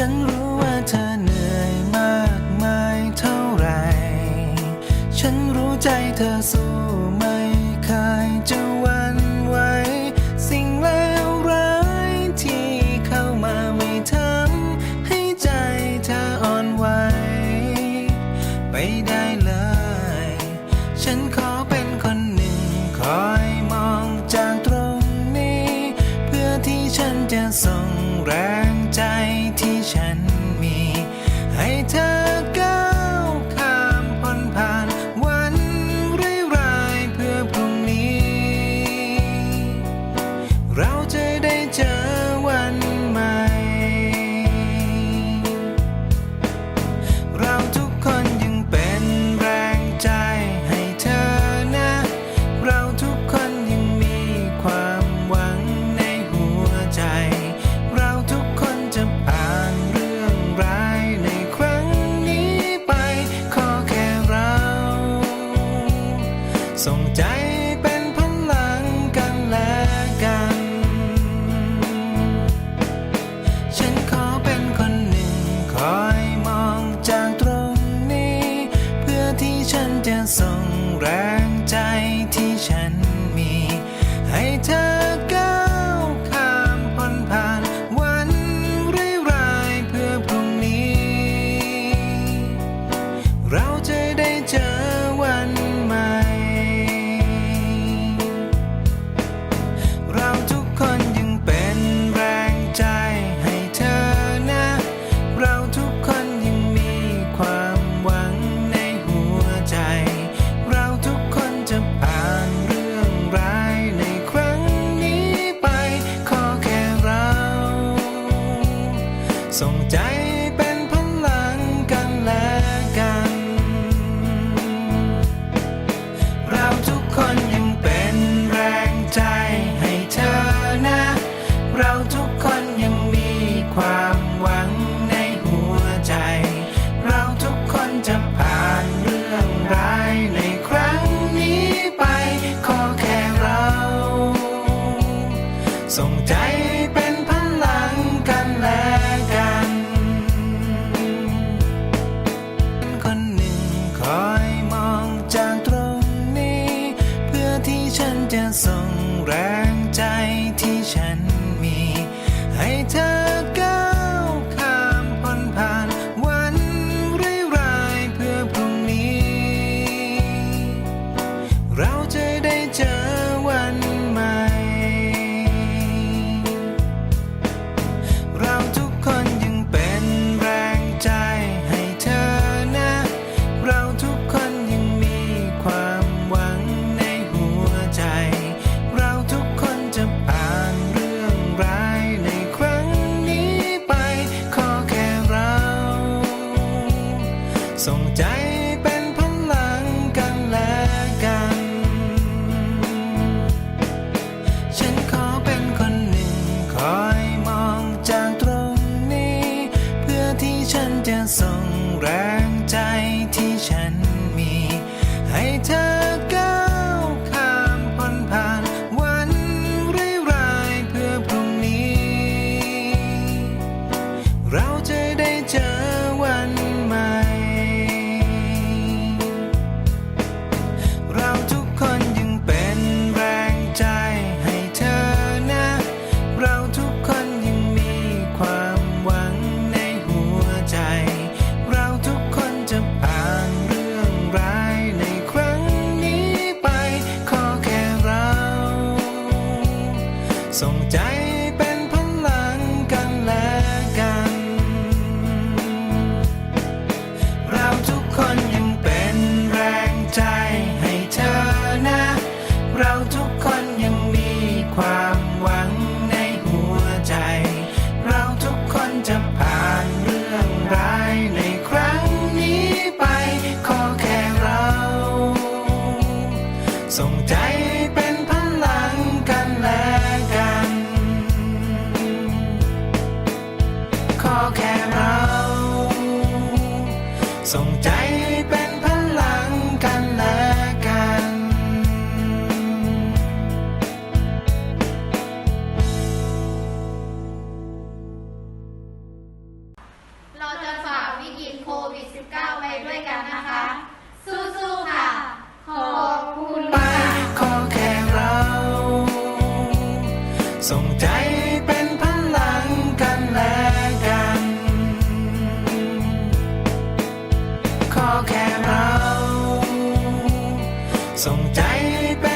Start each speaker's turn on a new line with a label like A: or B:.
A: ฉันรู้ว่าเธอเหนื่อยมากมายเท่าไร ฉันรู้ใจเธอสู้ ส่งใจ เราจะ เป็นพลังกันและกัน ขอแค่เรา ส่งใจเป็นพลังกันและกัน เราจะฝ่าวิก
B: ฤตโควิด -19 ไปด้วยกันนะคะ สู้ๆค่ะ ขอ
A: ส่งใจเป็นพลังกันและกัน ขอแค่เรา ส่งใจเป็น